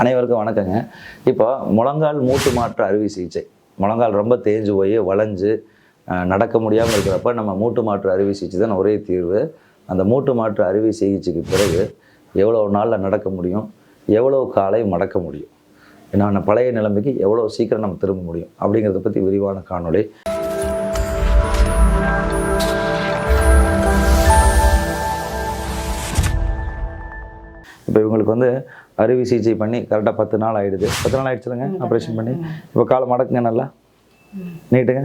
அனைவருக்கும் வணக்கங்க. இப்போ முழங்கால் மூட்டு மாற்று அறுவை சிகிச்சை. முழங்கால் ரொம்ப தேஞ்சு போய் வளைஞ்சு நடக்க முடியாமல் இருக்கிறப்ப நம்ம மூட்டு மாற்று அறுவை சிகிச்சை தான் ஒரே தீர்வு. அந்த மூட்டு மாற்று அறுவை சிகிச்சைக்கு பிறகு எவ்வளோ நாளில் நடக்க முடியும்? எவ்வளோ காலை மடக்க முடியும்? நான் பழைய நிலைமைக்கு எவ்வளோ சீக்கிரம் நம்ம திரும்ப முடியும்? அப்படிங்கிறத பற்றி விரிவான காணொலி இப்போ இவங்களுக்கு வந்து அறுவை சிகிச்சை பண்ணி கரெக்டாக பத்து நாள் ஆயிடுது. பத்து நாள் ஆயிடுச்சுலங்க ஆப்ரேஷன் பண்ணி. இப்போ காலை மடக்குங்க நல்லா? நீட்டுங்க?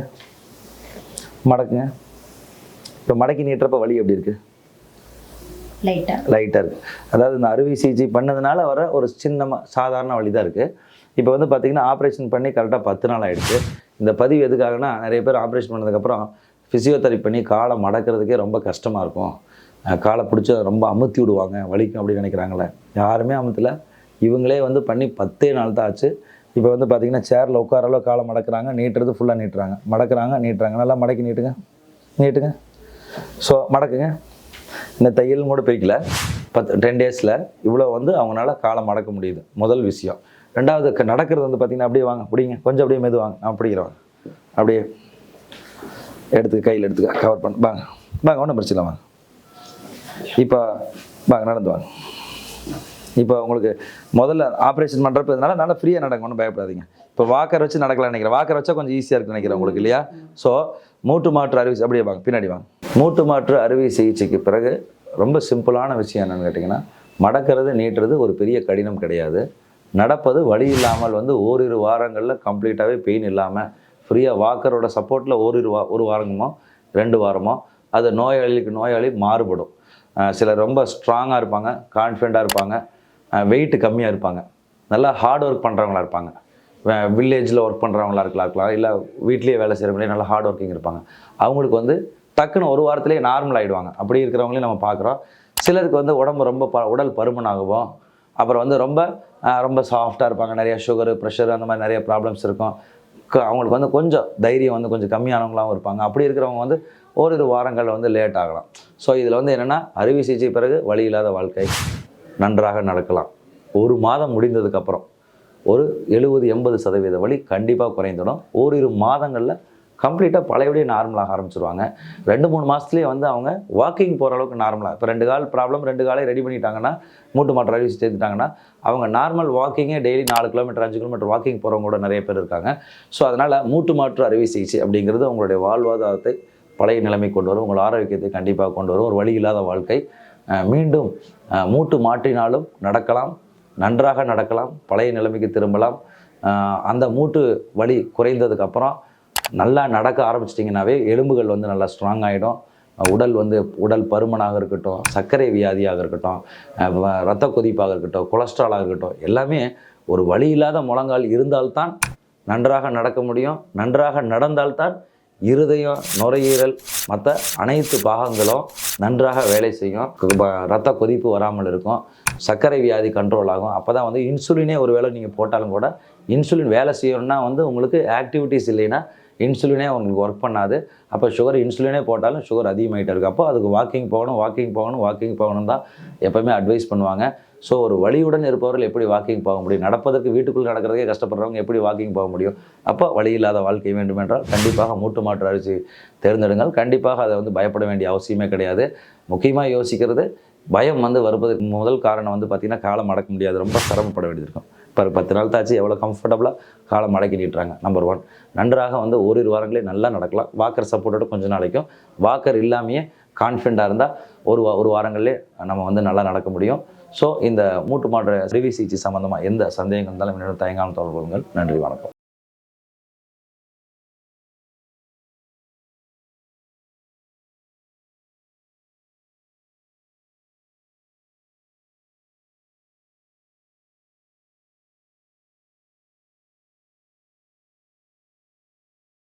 மடக்குங்க? இப்போ மடக்கி நீட்டுறப்ப வலி எப்படி இருக்குது லைட்டா. லைட்டாக இருக்குது அதாவது இந்த அறுவை சிகிச்சை பண்ணதுனால வர ஒரு சின்ன சாதாரண வழி தான் இருக்குது இப்போ வந்து பார்த்தீங்கன்னா ஆப்ரேஷன் பண்ணி கரெக்டாக பத்து நாள் ஆயிடுச்சு. இந்த பதிவு எதுக்காகனா நிறைய பேர் ஆப்ரேஷன் பண்ணதுக்கப்புறம் ஃபிசியோதெரப்பி பண்ணி காலை மடக்கிறதுக்கே ரொம்ப கஷ்டமாக இருக்கும். காலை பிடிச்சி ரொம்ப அமுத்தி விடுவாங்க வலிக்கும் அப்படின்னு நினைக்கிறாங்களே யாருமே அமுத்தல. இவங்களே வந்து பண்ணி பத்தே நாள் தான் ஆச்சு. இப்போ வந்து பார்த்தீங்கன்னா சேரில் உட்காரளவு காலை மடக்குறாங்க நீட்டுறது ஃபுல்லாக நீட்டுறாங்க. மடக்குறாங்க நீட்டுறாங்க. நல்லா மடக்கி நீட்டுங்க. நீட்டுங்க. ஸோ மடக்குங்க. இந்த தையல் கூட பிரிக்கல பத்து டென் டேஸில் இவ்வளோ வந்து அவங்களால காலை மடக்க முடியுது. முதல் விஷயம். ரெண்டாவது க- நடக்கிறது வந்து பார்த்தீங்கன்னா அப்படியே வாங்க பிடிங்க. கொஞ்சம் அப்படியே மெதுவாங்க நான் பிடிக்கிறேன் அப்படியே எடுத்து கையில் எடுத்துக்க கவர் பண்ண. வாங்க. வாங்க ஒன்றும் பிரச்சனை இல்லை, வாங்க. இப்போ வாங்க நடந்து வாங்க. இப்போ உங்களுக்கு முதல்ல ஆப்ரேஷன் பண்ணுறப்ப இதனால நல்லா ஃப்ரீயாக நடக்கும் ஒன்றும் பயப்படாதீங்க. இப்போ வாக்கர் வச்சு நடக்கலாம் நினைக்கிறேன். வாக்கர் வச்சா கொஞ்சம் ஈஸியாக இருக்குன்னு நினைக்கிறேன் உங்களுக்கு இல்லையா? ஸோ மூட்டு மாற்று அறுவை அப்படியே வாங்க பின்னாடி வாங்க. மூட்டு மாற்று அறுவை சிகிச்சைக்கு பிறகு ரொம்ப சிம்பிளான விஷயம் என்னென்னு கேட்டிங்கன்னா மடக்கிறது நீட்டுறது ஒரு பெரிய கடினம் கிடையாது. நடப்பது வழி இல்லாமல் வந்து ஓரிரு வாரங்களில் கம்ப்ளீட்டாகவே பெயின் இல்லாமல் ஃப்ரீயாக வாக்கரோட சப்போர்ட்டில் ஓரிரு வா ஒரு வாரமோ ரெண்டு வாரமோ அது நோயாளிக்கு நோயாளி மாறுபடும். சிலர் ரொம்ப ஸ்ட்ராங்காக இருப்பாங்க கான்ஃபிடண்ட்டாக இருப்பாங்க வெயிட்டு கம்மியாக இருப்பாங்க. நல்லா ஹார்ட் ஒர்க் பண்ணுறவங்களா இருப்பாங்க. வில்லேஜில் ஒர்க் பண்ணுறவங்களா இருக்கலாம் இருக்கலாம். இல்லை வீட்லேயே வேலை செய்கிறவங்களே நல்லா ஹார்ட் ஒர்க்கிங் இருப்பாங்க. அவங்களுக்கு வந்து டக்குன்னு ஒரு வாரத்துலேயே நார்மல் ஆகிடுவாங்க அப்படி இருக்கிறவங்களையும் நம்ம பார்க்குறோம். சிலருக்கு வந்து உடம்பு ரொம்ப ப உடல் பருமனாகவும் அப்புறம் வந்து ரொம்ப ரொம்ப சாஃப்டாக இருப்பாங்க. நிறைய சுகரு ப்ரெஷர் அந்த மாதிரி நிறைய ப்ராப்ளம்ஸ் இருக்கும். அவங்களுக்கு வந்து கொஞ்சம் தைரியம் வந்து கொஞ்சம் கம்மியானவங்களாகவும் இருப்பாங்க. அப்படி இருக்கிறவங்க வந்து ஓரிரு வாரங்கள் வந்து லேட் ஆகலாம். ஸோ இதில் வந்து என்னென்னா அறுவை சிகிச்சை பிறகு வழி இல்லாத வாழ்க்கை நன்றாக நடக்கலாம். ஒரு மாதம் முடிந்ததுக்கப்புறம் ஒரு எழுபது எண்பது சதவீத வலி கண்டிப்பாக குறைந்துடும். ஓரிரு மாதங்களில் கம்ப்ளீட்டாக பழையபடியே நார்மலாக ஆரம்பிச்சிருவாங்க. ரெண்டு மூணு மாதத்துலேயே வந்து அவங்க வாக்கிங் போகிற அளவுக்கு நார்மலாக இப்போ ரெண்டு கால் ப்ராப்ளம் ரெண்டு காலையும் ரெடி பண்ணிட்டாங்கன்னா மூட்டு மாற்று அறுவை சேர்த்துட்டாங்கன்னா அவங்க நார்மல் வாக்கிங்கே டெய்லி நாலு கிலோமீட்டர் அஞ்சு கிலோமீட்டர் வாக்கிங் போகிறவங்க கூட நிறைய பேர் இருக்காங்க. ஸோ அதனால் மூட்டு மாற்று அறுவை சிகிச்சை அப்படிங்கிறது உங்களுடைய வாழ்வாதாரத்தை பழைய நிலைமை கொண்டு வரும் உங்கள் ஆரோக்கியத்தை கண்டிப்பாக கொண்டு வரும். ஒரு வழி இல்லாத வாழ்க்கை. மீண்டும் மூட்டு மாற்றினாலும் நடக்கலாம் நன்றாக நடக்கலாம் பழைய நிலைமைக்கு திரும்பலாம். அந்த மூட்டு வலி குறைந்ததுக்கப்புறம் நல்லா நடக்க ஆரம்பிச்சிட்டிங்கனாவே எலும்புகள் வந்து நல்லா ஸ்ட்ராங் ஆகிடும் உடல் வந்து உடல் பருமனாக இருக்கட்டும் சர்க்கரை வியாதியாக இருக்கட்டும் ரத்த இரத்த கொதிப்பாக இருக்கட்டும் கொலஸ்ட்ராலாக இருக்கட்டும் எல்லாமே ஒரு வழி இல்லாத முழங்கால் இருந்தால்தான் நன்றாக நடக்க முடியும். நன்றாக நடந்தால்தான் இருதயம் நுரையீரல் மற்ற அனைத்து பாகங்களும் நன்றாக வேலை செய்யும். ரத்த கொதிப்பு வராமல் இருக்கும். சர்க்கரை வியாதி கண்ட்ரோல் ஆகும். அப்போ தான் வந்து இன்சுலினே ஒரு வேளை நீங்கள் போட்டாலும் கூட இன்சுலின் வேலை செய்யணும்னா வந்து உங்களுக்கு ஆக்டிவிட்டீஸ் இல்லைன்னா இன்சுலினே உங்களுக்கு ஒர்க் பண்ணாது. அப்போ சுகர் இன்சுலினே போட்டாலும் சுகர் அதிகமாகிட்டே இருக்கும். அப்போ அதுக்கு வாக்கிங் போகணும் வாக்கிங் போகணும் வாக்கிங் போகணும் தான் எப்போவுமே அட்வைஸ் பண்ணுவாங்க. ஸோ ஒரு வழியுடன் இருப்பவர்கள் எப்படி வாக்கிங் போக முடியும்? நடப்பதற்கு வீட்டுக்குள் நடக்கிறதுக்கே கஷ்டப்படுறவங்க எப்படி வாக்கிங் போக முடியும்? அப்போ வழி இல்லாத வாழ்க்கை வேண்டும் என்றால் கண்டிப்பாக மூட்டு மாற்று அரிசி தேர்ந்தெடுங்கள். கண்டிப்பாக அதை வந்து பயப்பட வேண்டிய அவசியமே கிடையாது. முக்கியமாக யோசிக்கிறது பயம் வந்து வருவதற்கு முதல் காரணம் வந்து பார்த்திங்கன்னா காலம் அடக்க முடியாது. ரொம்ப சிரமப்பட வேண்டியது இருக்கும் இப்போ பத்து நாள் தாச்சு எவ்வளோ கம்ஃபர்டபுளாக காலம் மடக்கி நீட்டுறாங்க. நம்பர் ஒன் நன்றாக வந்து ஓரிரு வாரங்களே நல்லா நடக்கலாம். வாக்கர் சப்போர்ட்டோட கொஞ்சம் நாளைக்கும். வாக்கர் இல்லாமையே கான்ஃபிடண்ட்டாக இருந்தால் ஒரு வா- ஒரு வாரங்களே நம்ம வந்து நல்லா நடக்க முடியும். ஸோ இந்த மூட்டு மாற்று அறுவை சிகிச்சை சம்மந்தமாக எந்த சந்தேகம் இருந்தாலும் என்னோட தயங்காமல் தொடர்பு கொள்ளுங்கள். நன்றி வணக்கம்.